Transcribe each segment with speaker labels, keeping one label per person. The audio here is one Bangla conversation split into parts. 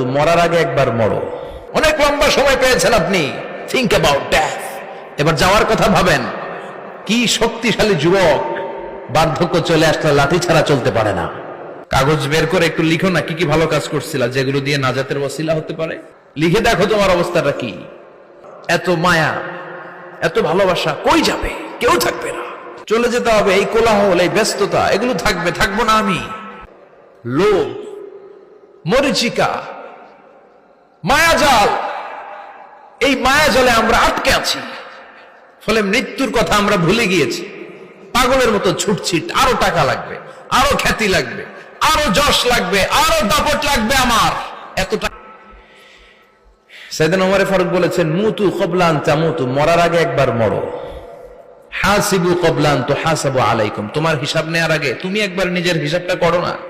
Speaker 1: তামুতু মরার আগে একবার মরো। অনেক লম্বা সময় পেয়েছেন আপনি। থিঙ্ক অ্যাবাউট ডেথ এবার যাওয়ার কথা ভাবেন। কি শক্তিশালী যুবক। বার্ধক্য চলে আসলে লাঠি ছাড়া চলতে পারে না। কাগজ বের করে একটু লিখো না, কি কি ভালো কাজ করছিলা, যেগুলো দিয়ে নাজাতের ওসিলা হতে পারে? লিখে দেখো তোমার অবস্থাটা কি। এত মায়া, এত ভালোবাসা কই যাবে? কেউ থাকবে না। চলে যেতে হবে এই কোলাহল, এই ব্যস্ততা, এগুলো থাকবে, থাকব না আমি। লোভ, মরিচিকা মায়াজাল। এই মায়াজালে আমরা আটকে আছি। ফলে মৃত্যুর কথা আমরা ভুলে গিয়েছি। পাগলের মতো ছুটছি, আরও টাকা লাগবে, আরও খ্যাতি লাগবে, আরও যশ লাগবে, আরও দাপট লাগবে আমার। এত টাকা সেদিন ওমরে ফারুক বলেছেন, মুতু কবলান চামুতু মরার আগে একবার মরো। হাসিবু কবলান তো হাসাবু আলাইকুম। তোমার হিসাব নেওয়ার আগে তুমি একবার নিজের হিসাবটা করো না।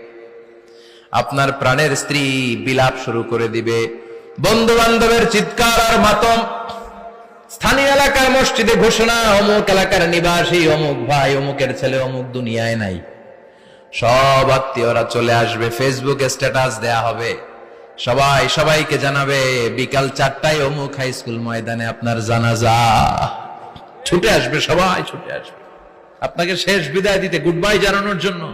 Speaker 1: আপনার প্রাণের স্ত্রী বিলাপ শুরু করে দিবে। বন্ধু বান্ধবের চিৎকার আর মাতম। স্থানীয় এলাকার মসজিদে ঘোষণা, অমুক এলাকার নিবাসী, অমুক ভাই, অমুকের ছেলে, অমুক দুনিয়ায় নাই। সব আত্মীয়রা চলে আসবে, ফেসবুকে স্ট্যাটাস দেয়া হবে। সবাই সবাইকে জানাবে, বিকাল চারটায় অমুক হাই স্কুল ময়দানে আপনার জানাজা। ছুটে আসবে, সবাই ছুটে আসবে। আপনাকে শেষ বিদায় দিতে গুড বাই জানানোর জন্য।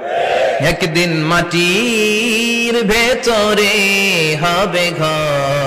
Speaker 1: একদিন মাটির ভেতরে হবে ঘর।